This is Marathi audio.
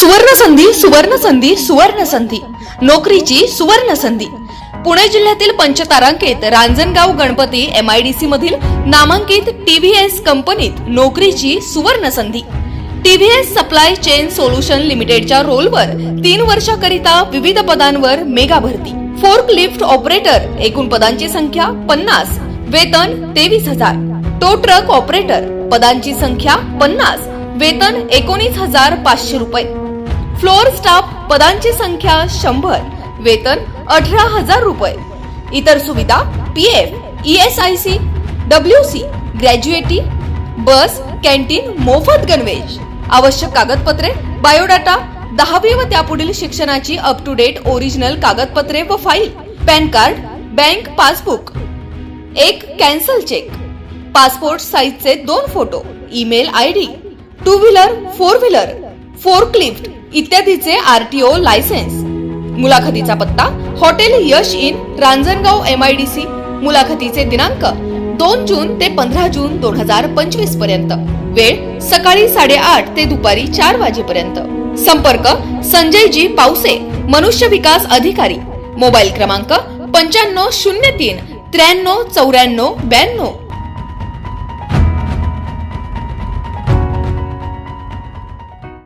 सुवर्ण संधी सुवर्ण संधी सुवर्ण संधी नोकरीची सुवर्ण संधी पुणे जिल्ह्यातील पंचतारांकित Ranjangaon Ganpati M I D मधील नामांकित टीव्हीएस कंपनीत नोकरीची सुवर्ण संधी टीव्हीएस सप्लाय चेन सोल्युशन लिमिटेडच्या रोलवर तीन वर्षाकरिता विविध पदांवर मेगा भरती. फोर्क लिफ्ट ऑपरेटर एकूण पदांची संख्या पन्नास वेतन तेवीस हजार. टो ट्रक ऑपरेटर पदांची संख्या पन्नास वेतन एकोणीस हजार पाचशे रुपये. फ्लोअर स्टाफ पदांची संख्या शंभर वेतन अठरा हजार रुपये. इतर सुविधा P F E S I C W C gratuity bus canteen मोफत गणवेश. आवश्यक कागदपत्रे बायोडाटा दहावी व त्यापुढील शिक्षणाची अप टू डेट ओरिजिनल कागदपत्रे व file pan card bank passbook. एक कॅन्सल चेक पासपोर्ट साईजचे दोन photo email I D two wheeler four wheeler forklift इत्यादीचे RTO licence. मुलाखतीचा पत्ता hotel Yash in Ranjangaon M I D C मुलाखतीचे दिनांक दोन जून ते पंधरा जून दोन हजार पंचवीसपर्यंत. वेळ सकाळी साडेआठ ते दुपारी चार वाजेपर्यंत. संपर्क संजयजी पावसे मनुष्य विकास अधिकारी. मोबाईल क्रमांक पंच्याण्णव शून्य तीन त्र्याण्णव चौऱ्याण्णव ब्याण्णव.